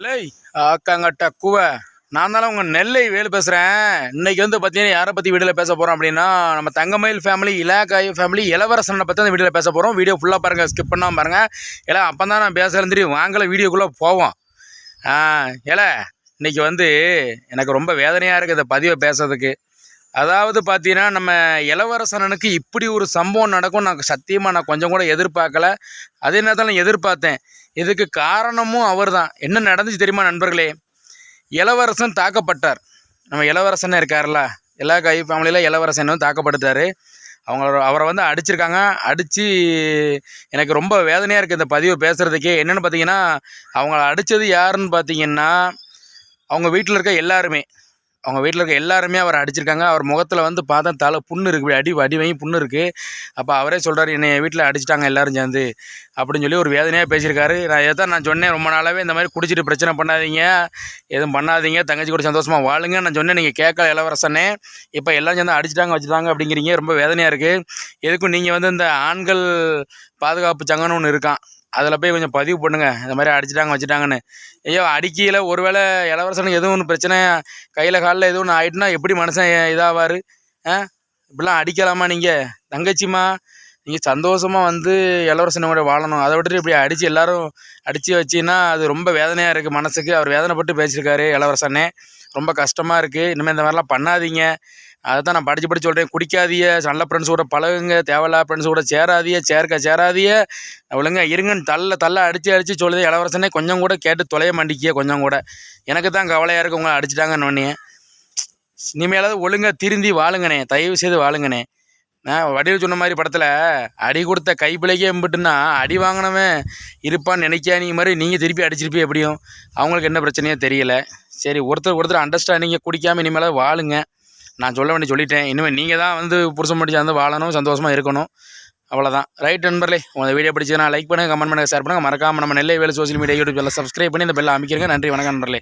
லை அக்காங்கட்ட குவை. நான் தானே உங்கள் நெல்லை வேலு பேசுகிறேன் இன்னைக்கு வந்து பார்த்தீங்கன்னா யாரை பற்றி வீடியோவில் பேச போகிறோம் அப்படின்னா நம்ம தங்கமயில் ஃபேமிலி இலாக்காய் ஃபேமிலி இளவரசனை பற்றி அந்த வீடியோவில் பேச போகிறோம் வீடியோ ஃபுல்லாக பாருங்கள் ஸ்கிப் பண்ணாமல் பாருங்கள் எல்லாம் அப்போ தான் நான் பேசுகிறேன் தெரியும். வாங்கல வீடியோக்குள்ளே போவோம். ஏல இன்னைக்கு வந்து எனக்கு ரொம்ப வேதனையாக இருக்குது இந்த பதிவை பேசுறதுக்கு. அதாவது பார்த்தீங்கன்னா நம்ம இளவரசனனுக்கு இப்படி ஒரு சம்பவம் நடக்கும் நான் சத்தியமாக நான் கொஞ்சம் கூட எதிர்பார்க்கல. அதே நேரத்தில் நான் எதிர்பார்த்தேன். இதுக்கு காரணமும் அவர் தான் என்ன நடந்துச்சு தெரியுமா நண்பர்களே? இளவரசன் தாக்கப்பட்டார். நம்ம இளவரசன் இருக்கார்ல எல்லா கை ஃபேமிலியில் இளவரசன் வந்து தாக்கப்பட்டுட்டார் அவங்க அவரை வந்து அடிச்சிருக்காங்க. அடித்து எனக்கு ரொம்ப வேதனையாக இருக்குது இந்த பதிவு பேசுகிறதுக்கே என்னென்னு பார்த்தீங்கன்னா அவங்கள அடித்தது யாருன்னு பார்த்தீங்கன்னா அவங்க வீட்டில் இருக்க எல்லாருமே. அவங்க வீட்டில் இருக்க எல்லாருமே அவரை அடிச்சிருக்காங்க. அவர் முகத்தில் வந்து பார்த்தா தலை புண்ணு இருக்குது அடி அடி வாங்கி புண்ணு இருக்குது அப்போ அவரே சொல்கிறாரு என்னை வீட்டில் அடிச்சிட்டாங்க எல்லாரும் சேர்ந்து. அப்படின்னு சொல்லி ஒரு வேதனையாக பேசியிருக்காரு. நான் இதை நான் சொன்னேன் ரொம்ப நாளாகவே இந்த மாதிரி குடிச்சிட்டு பிரச்சனை பண்ணாதீங்க. எதுவும் பண்ணாதீங்க. தங்கச்சி கூட சந்தோஷமாக வாழுங்க. நான் சொன்னேன் நீங்கள் கேட்கல இளவரசனே. இப்போ எல்லாம் சேர்ந்து அடிச்சிட்டாங்க வச்சுட்டாங்க அப்படிங்கிறீங்க. ரொம்ப வேதனையாக இருக்குது எதுக்கும் நீங்கள் வந்து இந்த ஆண்கள் பாதுகாப்பு சங்கம்னு ஒன்று இருக்கான் அதில் போய் கொஞ்சம் பதிவு பண்ணுங்க. இந்த மாதிரி அடிச்சிட்டாங்க வச்சுட்டாங்கன்னு. ஐயோ அடிக்கையில் ஒருவேளை இளவரசனுக்கு எதுவும் ஒன்று பிரச்சனை கையில் காலில் எதுவும் ஒன்று ஆகிட்டுனா எப்படி மனுஷன் இதாவார்? ஆ? இப்படிலாம் அடிக்கலாமா நீங்கள் தங்கச்சிம்மா நீங்கள் சந்தோஷமாக வந்து இளவரசனோட வாழணும். அதை விட்டுட்டு இப்படி அடித்து எல்லோரும் அடித்து வச்சின்னா அது ரொம்ப வேதனையாக இருக்குது மனசுக்கு. அவர் வேதனைப்பட்டு பேசியிருக்காரு இளவரசனே. ரொம்ப கஷ்டமாக இருக்குது இனிமேல் இந்த மாதிரிலாம் பண்ணாதீங்க. அதை தான் நான் படித்து படித்து சொல்கிறேன் குடிக்காதிய நல்ல ஃப்ரெண்ட்ஸ் கூட பழகுங்க. தேவையில்லா ஃப்ரெண்ட்ஸ் கூட சேராதிய சேர்க்க சேராதிய ஒழுங்க இருங்கன்னு தள்ள தள்ள அடித்து அடித்து சொல்லுது இளவரசனே. கொஞ்சம் கூட கேட்டு தொலைய மாட்டிக்கிய கொஞ்சம் கூட. எனக்கு தான் கவலையாக இருக்குது உங்களை அடிச்சிட்டாங்கன்னு ஒன்றே இனிமேலாவது ஒழுங்காக திருந்தி வாழுங்கண்ணே. தயவு செய்து வாழுங்கண்ணே. வடிவில் சொன்ன மாதிரி படத்தில் அடி கொடுத்த கைப்பிள்ளைக்கே எம்பிட்டுன்னா அடி வாங்கினவன் இருப்பான்னு நினைக்காதீங்க மாதிரி? நீங்கள் திருப்பி அடிச்சிருப்பி எப்படியும்? அவங்களுக்கு என்ன பிரச்சனையோ தெரியல. சரி ஒருத்தர் ஒருத்தர் அண்டர்ஸ்டாண்டிங்கை குடிக்காமல் இனிமேல் வாழுங்க. நான் சொல்ல வேண்டிய சொல்லிட்டேன். இனிமேல் நீங்கள் தான் வந்து புருஷன் முடிச்சு வந்து வாழணும் சந்தோஷமாக இருக்கணும். அவ்வளோதான் ரைட் நண்பர்களே உங்கள் வீடியோ பிடிச்சதுனா லைக் பண்ணுங்கள் கமெண்ட் பண்ணுங்கள் ஷேர் பண்ணுங்கள் மறக்காமல் நம்ம நெல்லை வேலை சோஷியல் மீடியா யூடியூப் சப்ஸ்கிரைப் பண்ணி இந்த பெல்லை அமைக்கிறங்க நன்றி வணக்கம் நண்பர்களே.